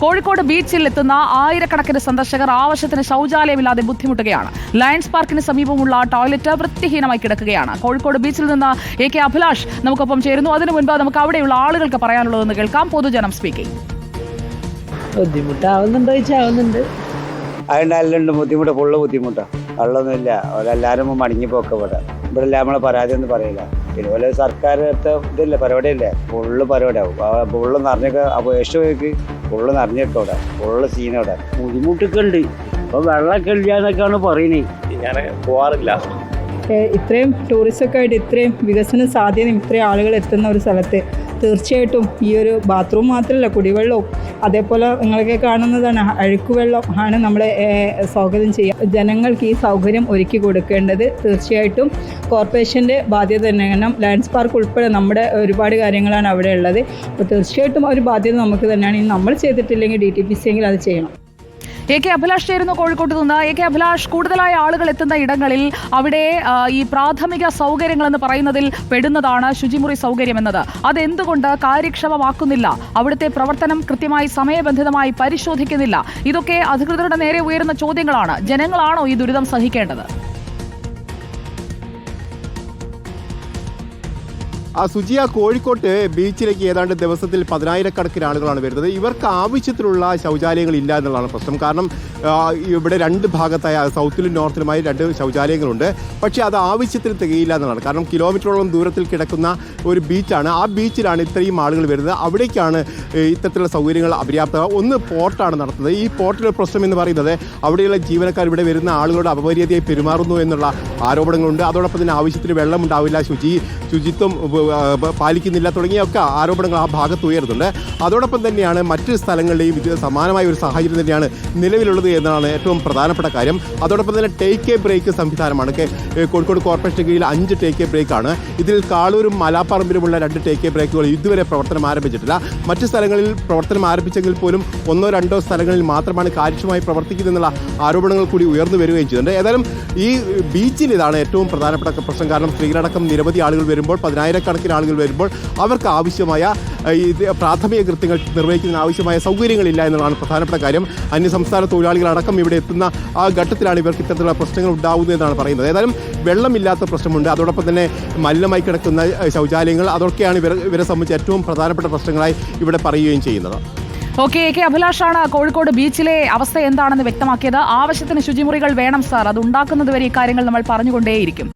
കോഴിക്കോട് ബീച്ചിൽ എത്തുന്ന ആയിരക്കണക്കിന് സന്ദർശകർ ആവശ്യത്തിന് ശൗചാലയമില്ലാതെ ബുദ്ധിമുട്ടുകയാണ്. ലയൺസ് പാർക്കിന് സമീപമുള്ള ടോയ്ലറ്റ് വൃത്തിഹീനമായി കിടക്കുകയാണ്. കോഴിക്കോട് ബീച്ചിൽ നിന്ന് എ കെ അഭിലാഷ് നമുക്കൊപ്പം ചേരുന്നു. അതിനു മുൻപ് നമുക്ക് അവിടെയുള്ള ആളുകൾക്ക് പറയാനുള്ളതെന്ന് കേൾക്കാം. പൊതുജനം സ്പീക്കിംഗ്. ബുദ്ധിമുട്ടാവുന്നുണ്ടോ ബുദ്ധിമുട്ട് ഫുള്ള് ബുദ്ധിമുട്ടാണ് വെള്ളമൊന്നുമില്ല അവരെല്ലാവരും മടങ്ങിപ്പോക്കെ ഇവിടെ. ഇവിടെ എല്ലാം നമ്മളെ പരാതി ഒന്നും പറയില്ല. ഇതുപോലെ സർക്കാരിന്റെ സർക്കാർ ഇതില്ല പരിപാടിയില്ലേ. ഫുള്ള് പരിപാടിയാവും. ഫുള്ള് നിറഞ്ഞൊക്കെ അപേക്ഷ പോയിക്ക്. ഫുള്ള് നിറഞ്ഞിട്ടോടെ ഫുള്ള് സീനോടെ ബുദ്ധിമുട്ടൊക്കെ ഉണ്ട് ഇപ്പൊ വെള്ളമൊക്കെ ഇല്ല എന്നൊക്കെയാണ് പറയുന്നത് ഞാൻ പോവാറില്ല ഇത്രയും ടൂറിസ്റ്റൊക്കെ ആയിട്ട് ഇത്രയും വികസന സാധ്യത ഇത്രയും ആളുകൾ എത്തുന്ന ഒരു സ്ഥലത്ത് തീർച്ചയായിട്ടും ഈ ഒരു ബാത്റൂം മാത്രമല്ല കുടിവെള്ളവും. അതേപോലെ നിങ്ങളൊക്കെ കാണുന്നതാണ് അഴുക്കുവെള്ളം ആണ് നമ്മളെ സ്വാഗതം ചെയ്യുക. ജനങ്ങൾക്ക് ഈ സൗകര്യം ഒരുക്കി കൊടുക്കേണ്ടത് തീർച്ചയായിട്ടും കോർപ്പറേഷന്റെ ബാധ്യത തന്നെ. കാരണം ലാൻഡ്സ് പാർക്ക് ഉൾപ്പെടെ നമ്മുടെ ഒരുപാട് കാര്യങ്ങളാണ് അവിടെ ഉള്ളത്. അപ്പോൾ തീർച്ചയായിട്ടും ഒരു ബാധ്യത നമുക്ക് തന്നെയാണ്. ഇനി നമ്മൾ ചെയ്തിട്ടില്ലെങ്കിൽ ഡി ടി പി സി എങ്കിൽ അത് ചെയ്യണം. എ കെ അഭിലാഷ് ചേരുന്നു കോഴിക്കോട്ട് നിന്ന്. എ കെ അഭിലാഷ് കൂടുതലായ ആളുകൾ എത്തുന്ന ഇടങ്ങളിൽ അവിടെ ഈ പ്രാഥമിക സൗകര്യങ്ങൾ എന്ന് പറയുന്നതിൽ പെടുന്നതാണ് ശുചിമുറി സൗകര്യം എന്നത്. അതെന്തുകൊണ്ട് കാര്യക്ഷമമാക്കുന്നില്ല? അവിടുത്തെ പ്രവർത്തനം കൃത്യമായി സമയബന്ധിതമായി പരിശോധിക്കുന്നില്ല. ഇതൊക്കെ അധികൃതരുടെ നേരെ ഉയരുന്ന ചോദ്യങ്ങളാണ്. ജനങ്ങളാണോ ഈ ദുരിതം സഹിക്കേണ്ടത്? ആ സുജിയ കോഴിക്കോട്ട് ബീച്ചിലേക്ക് ഏതാണ്ട് ദിവസത്തിൽ പതിനായിരക്കണക്കിന് ആളുകളാണ് വരുന്നത്. ഇവർക്ക് ആവശ്യത്തിലുള്ള ശൗചാലയങ്ങൾ ഇല്ല എന്നുള്ളതാണ് പ്രശ്നം. കാരണം ഇവിടെ രണ്ട് ഭാഗത്തായ സൗത്തിലും നോർത്തിലുമായി രണ്ട് ശൗചാലയങ്ങളുണ്ട്. പക്ഷേ അത് ആവശ്യത്തിന് തികയില്ല എന്നുള്ളതാണ് കാരണം കിലോമീറ്ററോളം ദൂരത്തിൽ കിടക്കുന്ന ഒരു ബീച്ചാണ്. ആ ബീച്ചിലാണ് ഇത്രയും ആളുകൾ വരുന്നത്. അവിടേക്കാണ് ഇത്തരത്തിലുള്ള സൗകര്യങ്ങൾ അപര്യാപ്തത. ഒന്ന് പോർട്ടാണ് നടത്തുന്നത്. ഈ പോർട്ടിലെ പ്രശ്നം എന്ന് പറയുന്നത് അവിടെയുള്ള ജീവനക്കാർ ഇവിടെ വരുന്ന ആളുകളോട് അപമര്യാദയായി പെരുമാറുന്നു എന്നുള്ള ആരോപണങ്ങളുണ്ട്. അതോടൊപ്പം തന്നെ ആവശ്യത്തിന് വെള്ളം ഉണ്ടാവില്ല ശുചി ശുചിത്വം പാലിക്കുന്നില്ല തുടങ്ങിയൊക്കെ ആരോപണങ്ങൾ ആ ഭാഗത്ത് ഉയരുന്നുണ്ട്. അതോടൊപ്പം തന്നെയാണ് മറ്റ് സ്ഥലങ്ങളിലെയും ഇത് സമാനമായ ഒരു സാഹചര്യം തന്നെയാണ് നിലവിലുള്ളത് എന്നതാണ് ഏറ്റവും പ്രധാനപ്പെട്ട കാര്യം. അതോടൊപ്പം തന്നെ ടേക്ക് എ ബ്രേക്ക് സംവിധാനമാണ്. കോഴിക്കോട് കോർപ്പറേഷൻ കീഴിൽ അഞ്ച് ടേക്ക് എ ബ്രേക്ക് ആണ്. ഇതിൽ കാളൂരും മലാപ്പറമ്പിലുമുള്ള രണ്ട് ടേക്ക് എ ബ്രേക്കുകൾ ഇതുവരെ പ്രവർത്തനം ആരംഭിച്ചിട്ടില്ല. മറ്റ് സ്ഥലങ്ങളിൽ പ്രവർത്തനം ആരംഭിച്ചെങ്കിൽ പോലും ഒന്നോ രണ്ടോ സ്ഥലങ്ങളിൽ മാത്രമാണ് കാര്യക്ഷമമായി പ്രവർത്തിക്കുന്നതെന്നുള്ള ആരോപണങ്ങൾ കൂടി ഉയർന്നു വരികയും ചെയ്യുന്നുണ്ട്. ഏതായാലും ഈ ബീച്ചിൽ ഇതാണ് ഏറ്റവും പ്രധാനപ്പെട്ട പ്രശ്നം. കാരണം സ്ത്രീകളടക്കം നിരവധി ആളുകൾ വരുമ്പോൾ പതിനായിരക്കണക്കിന് ആളുകൾ വരുമ്പോൾ അവർക്ക് ആവശ്യമായ പ്രാഥമിക കൃത്യങ്ങൾ നിർവഹിക്കുന്നതിന് ആവശ്യമായ സൗകര്യങ്ങളില്ല എന്നുള്ളതാണ് പ്രധാനപ്പെട്ട കാര്യം. അന്യസംസ്ഥാന തൊഴിലാളികളടക്കം ഇവിടെ എത്തുന്ന ആ ഘട്ടത്തിലാണ് ഇവർക്ക് ഇത്തരത്തിലുള്ള പ്രശ്നങ്ങൾ ഉണ്ടാകുന്നത് എന്നാണ് പറയുന്നത്. ഏതായാലും വെള്ളമില്ലാത്ത പ്രശ്നമുണ്ട്. അതോടൊപ്പം തന്നെ മലിനമായി കിടക്കുന്ന ശൗചാലയങ്ങൾ അതൊക്കെയാണ് ഇവർ ഇവരെ സംബന്ധിച്ച് ഏറ്റവും പ്രധാനപ്പെട്ട പ്രശ്നങ്ങളായി ഇവിടെ പറയുകയും ചെയ്യുന്നത്. Okay K. അഭിലാഷാണ് കോഴിക്കോട് ബീച്ചിലെ അവസ്ഥ എന്താണെന്ന് വ്യക്തമാക്കിയത്? ആവശ്യത്തിന് ശുചിമുറികൾ വേണം സാർ. അത് ഉണ്ടാക്കുന്നതുവരെ ഇക്കാര്യങ്ങൾ നമ്മൾ പറഞ്ഞുകൊണ്ടേയിരിക്കും.